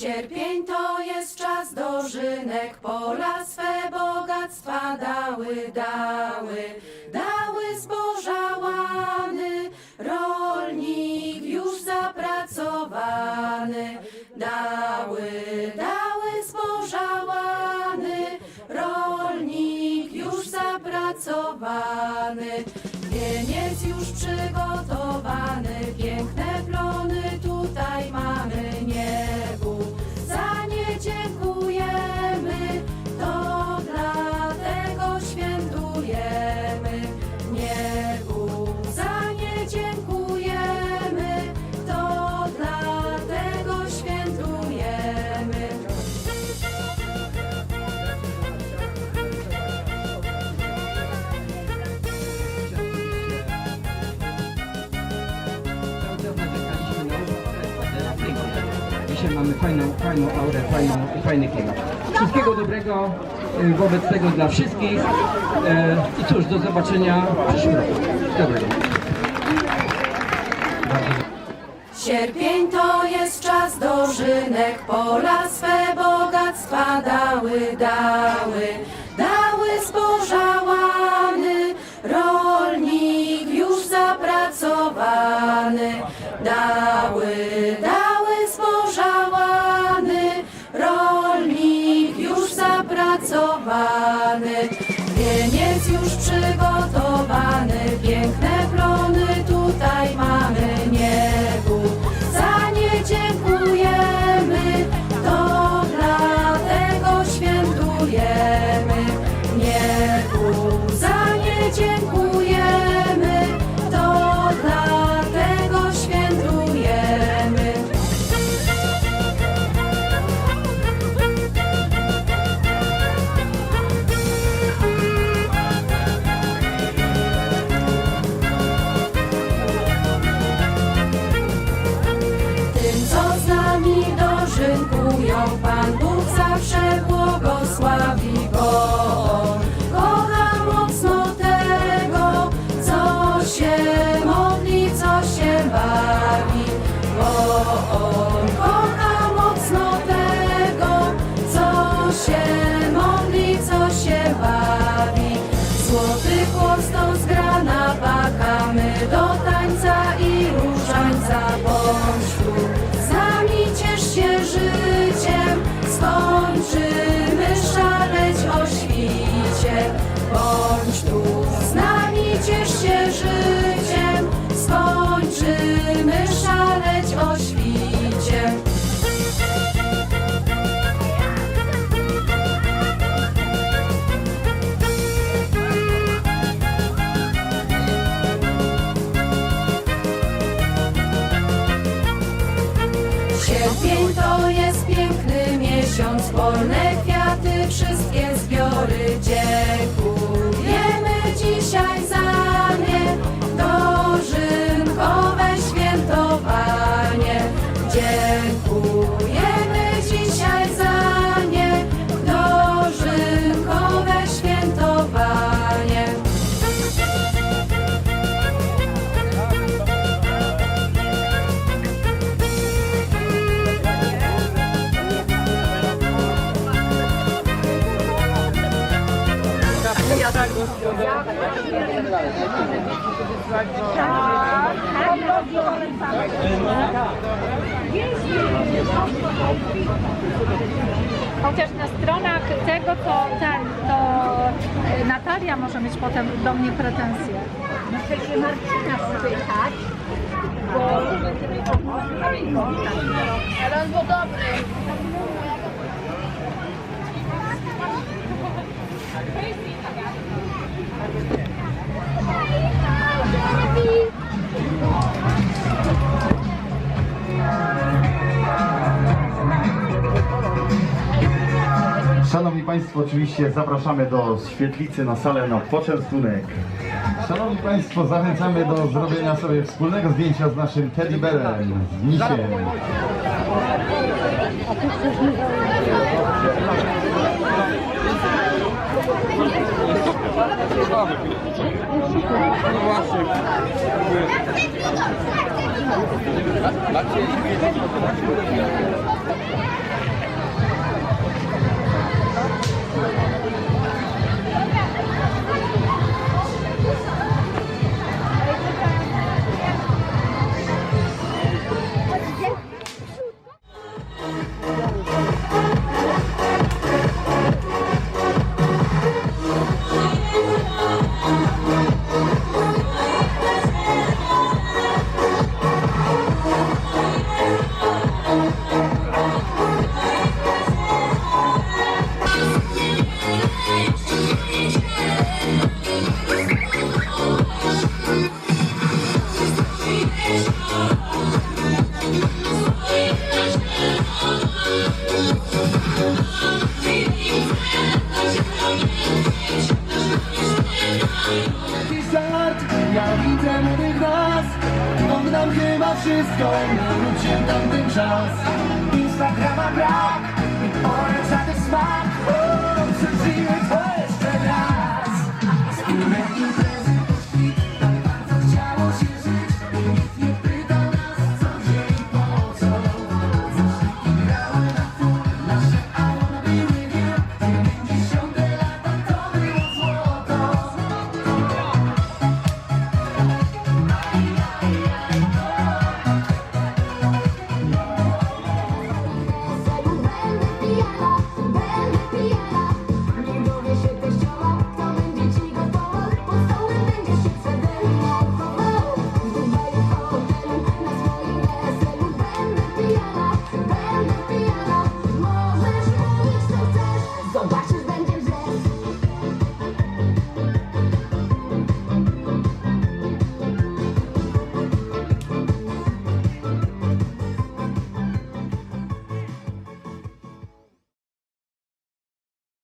Sierpień to jest czas dożynek, pola swe bogactwa dały, dały, dały zboża łany, rolnik już zapracowany, dały, dały mamy fajną, fajną aurę, fajną, fajny klimat. Wszystkiego dobrego y, wobec tego dla wszystkich. E, I cóż, do zobaczenia w przyszłym roku. Dobrego. Sierpień to jest czas dożynek, pola swe bogactwa dały, dały, dały zboża łany, rolnik już zapracowany, dały, powstał z grana, pakamy do tak. Sierpień to jest piękny miesiąc, polne kwiaty, wszystkie zbiory dzieku. Chociaż na stronach tego, to ten, to e, Natalia może mieć potem do mnie pretensje. Muszę się Marcina spytać, bo Ale on był dobry. Szanowni Państwo, oczywiście zapraszamy do świetlicy na salę na poczęstunek. Szanowni Państwo, zachęcamy do zrobienia sobie wspólnego zdjęcia z naszym teddy bearem, z misiem. Ваші. Ja widzę młodych nas. Oddam chyba wszystko, wróć się tamten czas. Instagrama brak żaden smak